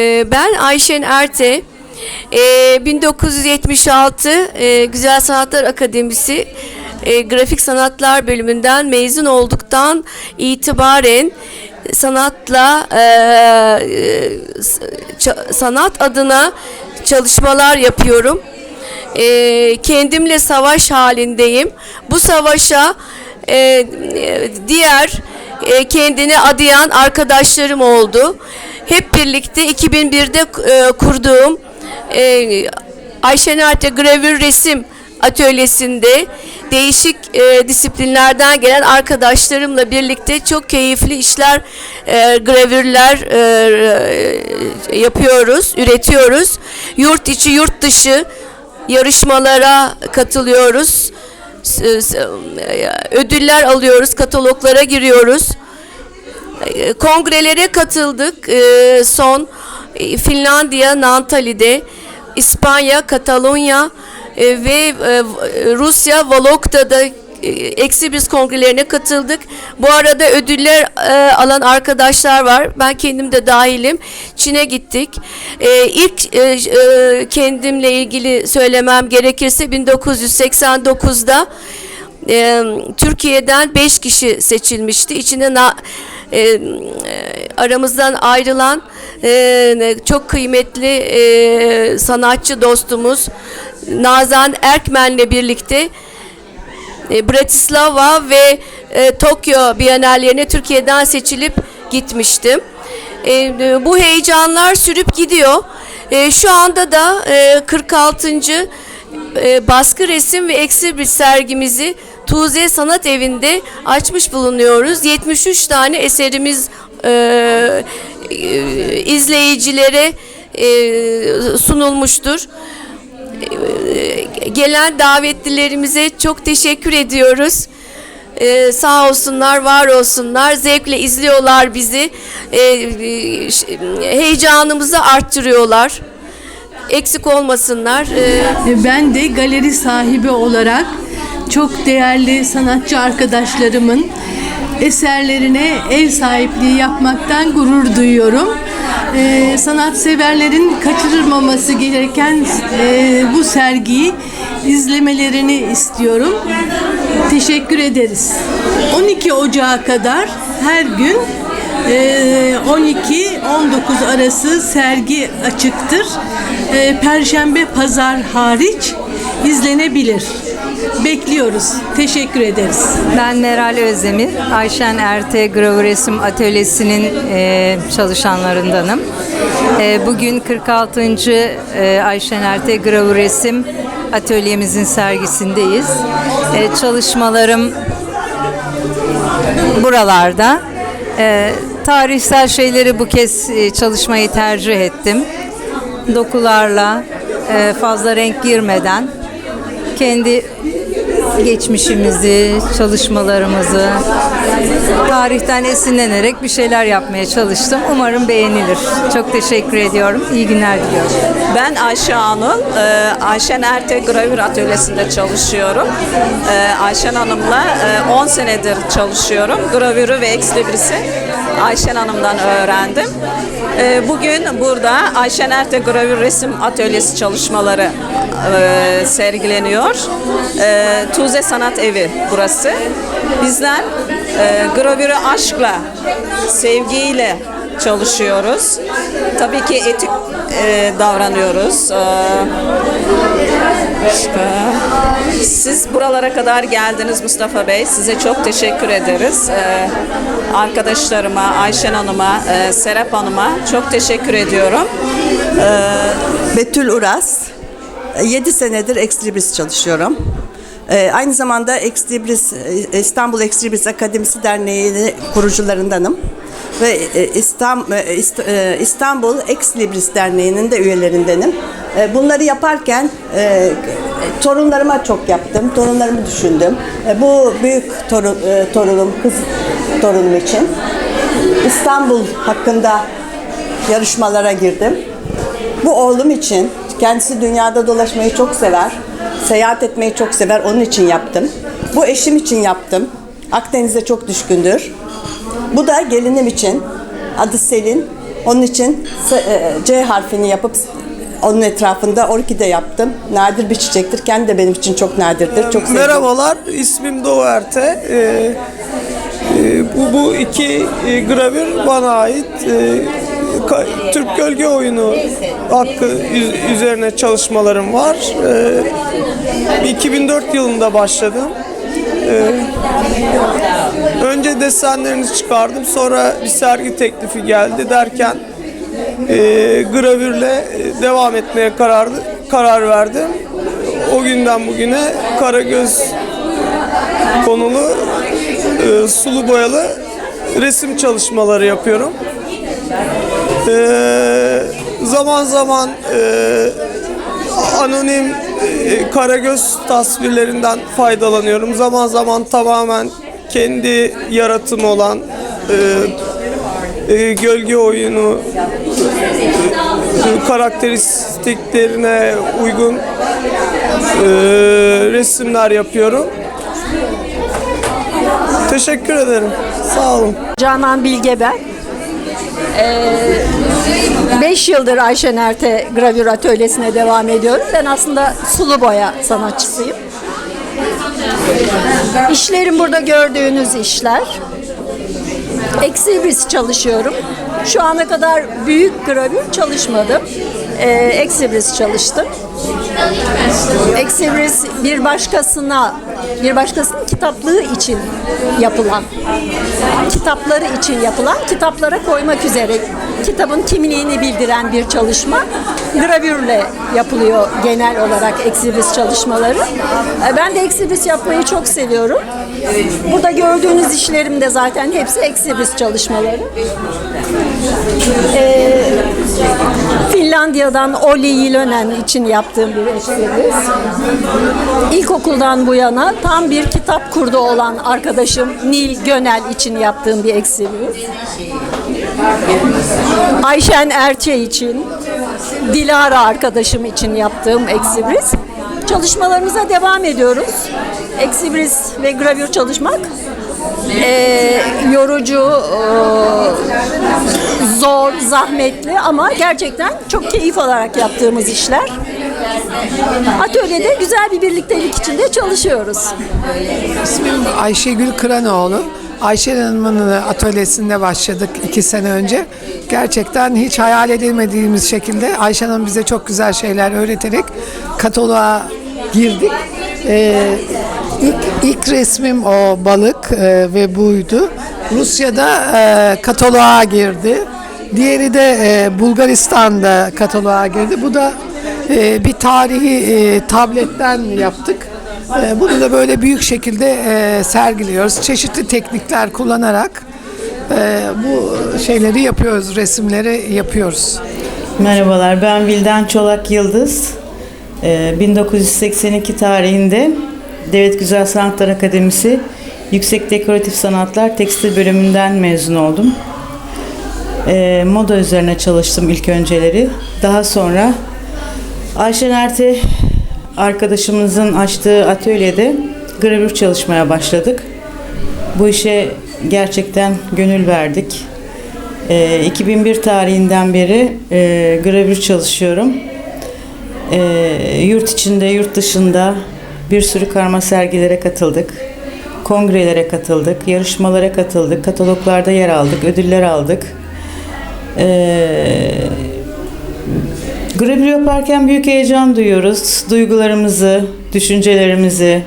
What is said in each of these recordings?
Ee, ben Ayşen Erte. Ee, 1976 e, Güzel Sanatlar Akademisi e, Grafik Sanatlar bölümünden mezun olduktan itibaren sanatla e, sanat adına çalışmalar yapıyorum. Ee, kendimle savaş halindeyim. Bu savaşa diğer kendini adayan arkadaşlarım oldu. Hep birlikte 2001'de e, kurduğum e, Ayşen Arte Gravür Resim Atölyesi'nde değişik e, disiplinlerden gelen arkadaşlarımla birlikte çok keyifli işler, e, gravürler e, yapıyoruz, üretiyoruz. Yurt içi, yurt dışı yarışmalara katılıyoruz. S- Ödüller alıyoruz, kataloglara giriyoruz. E, Kongrelere katıldık. E, Son e, Finlandiya, Nantali'de, İspanya, Katalonya e, ve e, Rusya, Vologda'da e, Exhibris kongrelerine katıldık. Bu arada ödüller e, alan arkadaşlar var. Ben kendim de dahilim. Çin'e gittik. E, ilk e, e, kendimle ilgili söylemem gerekirse 1989'da e, Türkiye'den 5 kişi seçilmişti. İçinde na, e, aramızdan ayrılan e, çok kıymetli e, sanatçı dostumuz Nazan Erkmen'le birlikte e, Bratislava ve e, Tokyo Bienallerine Türkiye'den seçilip gitmiştim. E, e, bu heyecanlar sürüp gidiyor. E, şu anda da e, 46. e, baskı resim ve eksibrit sergimizi Tuğze Sanat Evi'nde açmış bulunuyoruz. 73 tane eserimiz e, e, izleyicilere e, sunulmuştur. Ee, gelen davetlilerimize çok teşekkür ediyoruz. Ee, sağ olsunlar, var olsunlar. Zevkle izliyorlar bizi. Ee, e, heyecanımızı arttırıyorlar. Eksik olmasınlar. E, Ben de galeri sahibi olarak çok değerli sanatçı arkadaşlarımın eserlerine ev sahipliği yapmaktan gurur duyuyorum. E, sanatseverlerin kaçırılmaması gereken e, bu sergiyi izlemelerini istiyorum. Teşekkür ederiz. 12 Ocağı kadar her gün ee, 12-19 arası sergi açıktır. Ee, Perşembe, pazar hariç izlenebilir. Bekliyoruz. Teşekkür ederiz. Ben Meral Özdemir, Ayşen Erte Gravür Resim Atölyesi'nin e, çalışanlarındanım. E, bugün 46. e, Ayşen Erte Gravür Resim Atölyemizin sergisindeyiz. E, çalışmalarım buralarda. E, tarihsel şeyleri bu kez e, çalışmayı tercih ettim. Dokularla e, fazla renk girmeden kendi geçmişimizi, çalışmalarımızı tarihten esinlenerek bir şeyler yapmaya çalıştım. Umarım beğenilir. Çok teşekkür ediyorum. İyi günler diliyorum. Ben Ayşe Anıl, e, Ayşen Erte Gravür Atölyesi'nde çalışıyorum. E, Ayşen Hanım'la e, 10 senedir çalışıyorum. Gravürü ve ekslibris'i Ayşen Hanım'dan öğrendim. E, Bugün burada Ayşen Erte Gravür Resim Atölyesi çalışmaları e, sergileniyor. E, Tuğze Sanat Evi burası. Bizler e, gravürü aşkla, sevgiyle çalışıyoruz. Tabii ki etik e, davranıyoruz. E, başka. Siz buralara kadar geldiniz Mustafa Bey. Size çok teşekkür ederiz. E, arkadaşlarıma, Ayşen Hanım'a, e, Serap Hanım'a çok teşekkür ediyorum. Betül Uras. 7 senedir Extribris çalışıyorum. Ee, aynı zamanda Extribris, e, İstanbul Extribris Akademisi Derneği'nin kurucularındanım. Ve e, e, e, İstanbul Exlibris Derneği'nin de üyelerindenim. E, Bunları yaparken e, torunlarıma çok yaptım, torunlarımı düşündüm. E, Bu büyük torun, e, torunum, kız torunum için. İstanbul hakkında yarışmalara girdim. Bu oğlum için kendisi dünyada dolaşmayı çok sever. Seyahat etmeyi çok sever. Onun için yaptım. Bu eşim için yaptım. Akdeniz'e çok düşkündür. Bu da gelinim için. Adı Selin. Onun için e, C harfini yapıp onun etrafında orkide yaptım. Nadir bir çiçektir. Kendi de benim için çok nadirdir. Çok sevdiğim. Merhabalar, ismim Doğu Erte. Ee, e, bu, bu iki e, gravür bana ait. Ee, Türk Gölge Oyunu hakkı üz- üzerine çalışmalarım var. Ee, 2004 yılında başladım. Ee, önce desenlerini çıkardım, sonra bir sergi teklifi geldi derken e, gravürle devam etmeye karar karar verdim. O günden bugüne Karagöz konulu e, sulu boyalı resim çalışmaları yapıyorum. E, zaman zaman e, anonim e, Karagöz tasvirlerinden faydalanıyorum. Zaman zaman tamamen kendi yaratımı olan e, e, gölge oyunu e, karakteristiklerine uygun e, resimler yapıyorum. Teşekkür ederim. Sağ olun. Canan Bilge ben. 5 yıldır Ayşen Erte gravür atölyesine devam ediyorum. Ben aslında sulu boya sanatçısıyım. İşlerim burada gördüğünüz işler. Eksibris çalışıyorum. Şu ana kadar büyük gravür çalışmadım. Ee, Eksibris çalıştım. Eksibris bir başkasına, bir başkasının kitaplığı için yapılan, kitapları için yapılan, kitaplara koymak üzere kitabın kimliğini bildiren bir çalışma. Gravürle yapılıyor genel olarak eksibris çalışmaları. E, Ben de eksibris yapmayı çok seviyorum. Burada gördüğünüz işlerim de zaten hepsi eksibris çalışmaları. Ee, Finlandiya'dan Olli Yilönen için yaptığım bir eksibris. İlkokuldan bu yana tam bir kitap kurdu olan arkadaşım Nil Gönel için yaptığım bir eksibris. Ayşen Erçe için, Dilara arkadaşım için yaptığım eksibris. Çalışmalarımıza devam ediyoruz. Eksibris ve gravür çalışmak eee, yorucu, eee, zor, zahmetli ama gerçekten çok keyif alarak yaptığımız işler. Atölyede güzel bir birliktelik içinde çalışıyoruz. İsmim Ayşegül Kıranoğlu. Ayşe Hanım'ın atölyesinde başladık iki sene önce. Gerçekten hiç hayal edemediğimiz şekilde Ayşe Hanım bize çok güzel şeyler öğreterek kataloğa girdik. Ee, ilk, ilk resmim o balık e, ve buydu. Rusya'da e, kataloğa girdi. Diğeri de e, Bulgaristan'da kataloğa girdi. Bu da e, bir tarihi e, tabletten yaptık. E, Bunu da böyle büyük şekilde e, sergiliyoruz. Çeşitli teknikler kullanarak e, bu şeyleri yapıyoruz, resimleri yapıyoruz. Merhabalar, ben Vildan Çolak Yıldız. Ee, 1982 tarihinde Devlet Güzel Sanatlar Akademisi Yüksek Dekoratif Sanatlar Tekstil bölümünden mezun oldum. Ee, moda üzerine çalıştım ilk önceleri. Daha sonra Ayşen Erte arkadaşımızın açtığı atölyede gravür çalışmaya başladık. Bu işe gerçekten gönül verdik. Ee, 2001 tarihinden beri e, gravür çalışıyorum. Ee, yurt içinde, yurt dışında bir sürü karma sergilere katıldık. Kongrelere katıldık, yarışmalara katıldık, kataloglarda yer aldık, ödüller aldık. Ee, gravür yaparken büyük heyecan duyuyoruz. Duygularımızı, düşüncelerimizi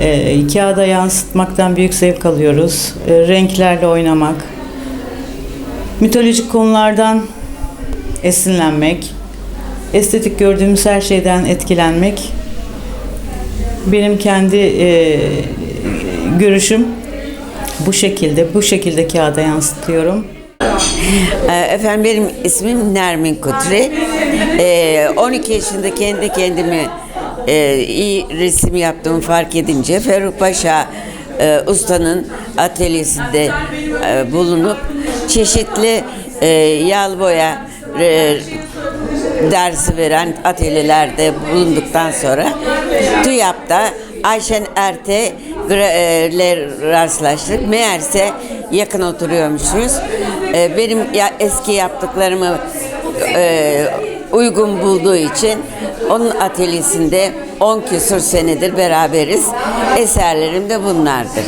e, kağıda yansıtmaktan büyük zevk alıyoruz. E, renklerle oynamak, mitolojik konulardan esinlenmek, estetik gördüğümüz her şeyden etkilenmek benim kendi e, görüşüm bu şekilde, bu şekilde kağıda yansıtıyorum. Ee, Efendim benim ismim Nermin Kutri. Ee, 12 yaşında kendi kendime e, iyi resim yaptığımı fark edince Ferruh Paşa e, ustanın atölyesinde e, bulunup çeşitli e, yağlı boya e, dersi veren atölyelerde bulunduktan sonra TÜYAP'ta Ayşen Erte ile rastlaştık. Meğerse yakın oturuyormuşuz. E, benim ya, eski yaptıklarımı e, uygun bulduğu için onun atölyesinde 10 küsur senedir beraberiz. Eserlerim de bunlardır.